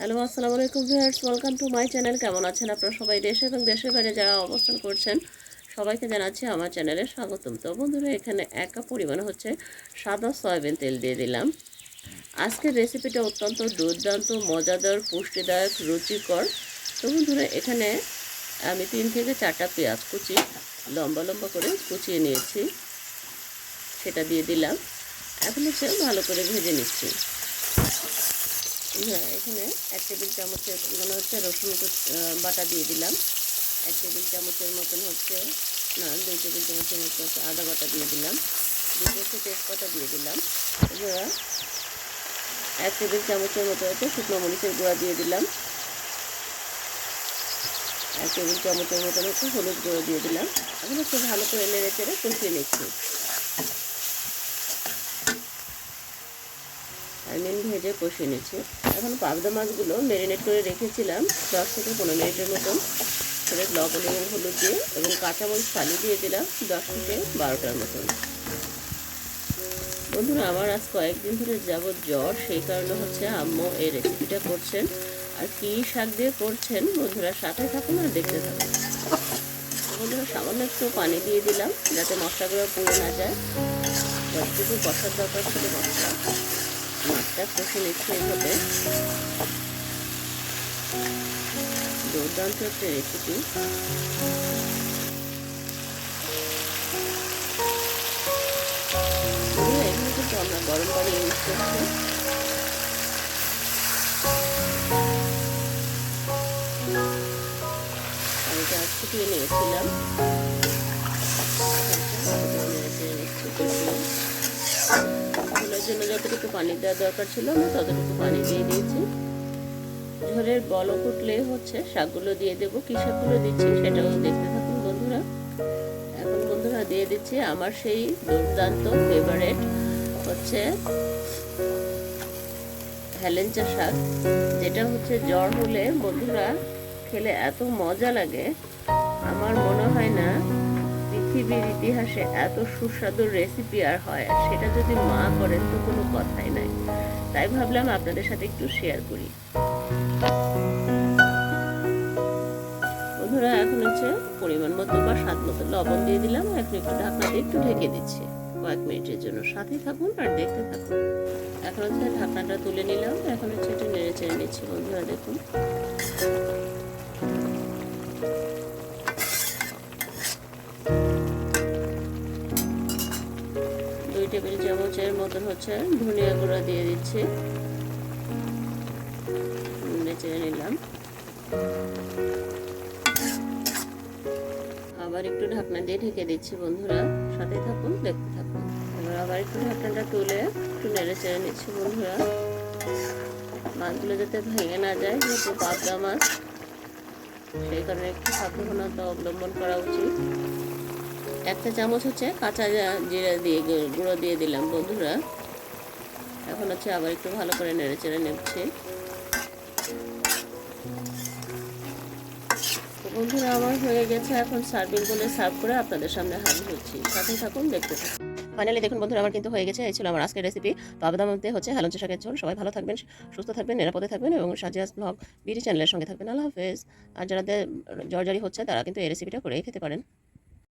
Hello, আসসালামু আলাইকুম viewers welcome to my channel কেমন আছেন আপনারা সবাই? দেশে এবং দেশের বাইরে যারা অবস্থান করছেন, সবাইকে জানাচ্ছি আমার চ্যানেলে স্বাগতম। তো বন্ধুরা, এখানে এক পরিমাণ হচ্ছে সাদা সয়াবিন তেল দিয়ে দিলাম। আজকের রেসিপিটা অত্যন্ত দুর্দান্ত, মজাদার, পুষ্টিদায়ক, রুচিকর। তো বন্ধুরা, এখানে আমি তিন থেকে চারটা পেঁয়াজ কুচি, লম্বা লম্বা করে কুচিয়ে নিয়েছি। সেটা দিয়ে দিলাম। এখন হচ্ছে ভালো করে ভেজে নিচ্ছি। এখানে এক টেবিল চামচের পরিমাণ হচ্ছে রসুন বাটা দিয়ে দিলাম। এক টেবিল চামচের মতন হচ্ছে, না, দুই টেবিল চামচের মতো হচ্ছে আদা বাটা দিয়ে দিলাম। দুই হচ্ছে তেজপাতা দিয়ে দিলাম। এবার এক টেবিল চামচের মতো হচ্ছে শুকনো মরিচের গুঁড়া দিয়ে দিলাম। এক টেবিল চামচের মতন হচ্ছে হলুদ গুঁড়ো দিয়ে দিলাম। এখন হচ্ছে ভালো করে নেড়ে চেড়ে কষিয়ে নিচ্ছি। ভেজে কষিয়ে নিচ্ছি। এখন পাবদা মাছগুলো ম্যারিনেট করে রেখেছিলাম, দশ থেকে পনেরো মিনিটের মতন। সেটা লবণ এবং হলুদ দিয়ে এবং কাঁচামরিচ ফালি দিয়ে দিলাম দশ থেকে বারোটার মতন। বন্ধুরা, আমার আজ কয়েকদিন ধরে যাবৎ জ্বর, সেই কারণে হচ্ছে আম্মু এই রেসিপিটা করছেন। আর কী শাক দিয়ে করছেন বন্ধুরা, সাথে থাকুন আর দেখতে থাকুন। বন্ধুরা, সামান্য একটু পানি দিয়ে দিলাম যাতে মশলাগুলো পুড়ে না যায়। যতটুকু কষার দরকার ছিল মশলা। মাছটা কষে নিচ্ছি দুর্দান্ত একটা রেসিপি এখানে কিন্তু আমরা গরম পানি ইউজ করছি। পানিটা ফুটিয়ে নিয়েছিলাম। যতটুকু পানি দেওয়া দরকার ছিল আমি ততটুকু পানি দিয়ে দিয়েছি। ঝোলের বলক উঠলে হচ্ছে শাকগুলো দিয়ে দেবো। কী শাকগুলো দিচ্ছি সেটাও দেখতে থাকুন বন্ধুরা। এখন বন্ধুরা দিয়ে দিচ্ছি আমার সেই দুর্দান্ত ফেভারেট হচ্ছে হেলেঞ্চা শাক, যেটা হচ্ছে জ্বর হলে বন্ধুরা খেলে এত মজা লাগে। আমার মনে হয় না পৃথিবীর ইতিহাসে এত সুস্বাদু রেসিপি আর হয়, আর সেটা যদি মা করেন তো কোনো কথাই নাই। তাই ভাবলাম আপনাদের সাথে একটু শেয়ার করি। বন্ধুরা, এখন হচ্ছে পরিমাণ মতো বা স্বাদ মতো লবণ দিয়ে দিলাম। এখন একটু ঢাকনা দিয়ে একটু ঢেকে দিচ্ছি। কয়েক মিনিটের জন্য সাথে থাকুন আর দেখতে থাকুন। এখন হচ্ছে ঢাকনাটা তুলে নিলাম। এখন হচ্ছে একটু নেড়ে চেড়ে নিচ্ছি। বন্ধুরা, দেখুন। টেবিল চামচের মতন হচ্ছে, ধনিয়া গুঁড়া দিয়ে দিচ্ছি। নেচে নিলাম। আবার একটু ঢাকনা দিয়ে ঢেকে দিচ্ছি বন্ধুরা। সাথে থাকুন, দেখতে থাকুন। এবার আবার একটু ঢাকনাটা তুলে একটু নেড়ে চেড়ে নিচ্ছি বন্ধুরা। মাছগুলো যাতে ভেঙে না যায়, যেহেতু পাবদা মাছ, সেই কারণে একটু সাবধানতা অবলম্বন করা উচিত। একটা চামচ হচ্ছে কাঁচা জিরা দিয়ে গুঁড়ো দিয়ে দিলাম বন্ধুরা। এখন হচ্ছে আবার একটু ভালো করে নেড়ে চেড়ে নিচ্ছি বন্ধুরা, আমার হয়ে গেছে এখন সার্ভিং বলে সার্ভ করে আপনাদের সামনে হাজির হচ্ছি। সাথে থাকুন, দেখতে থাকুন। ফাইনালি দেখুন বন্ধুরা, আমার কিন্তু হয়ে গেছে, এই ছিল আমার আজকের রেসিপি পাবদামতে হচ্ছে হেলঞ্চ শাকের ঝোল। সবাই ভালো থাকবেন, সুস্থ থাকবেন, নিরাপদে থাকবেন এবং সাজিয়াস ব্লগ বিডি চ্যানেলের সঙ্গে থাকবেন। আল্লাহ হাফেজ। আর যারা জ্বর জারি হচ্ছে, তারা কিন্তু এই রেসিপিটা করেই খেতে পারেন।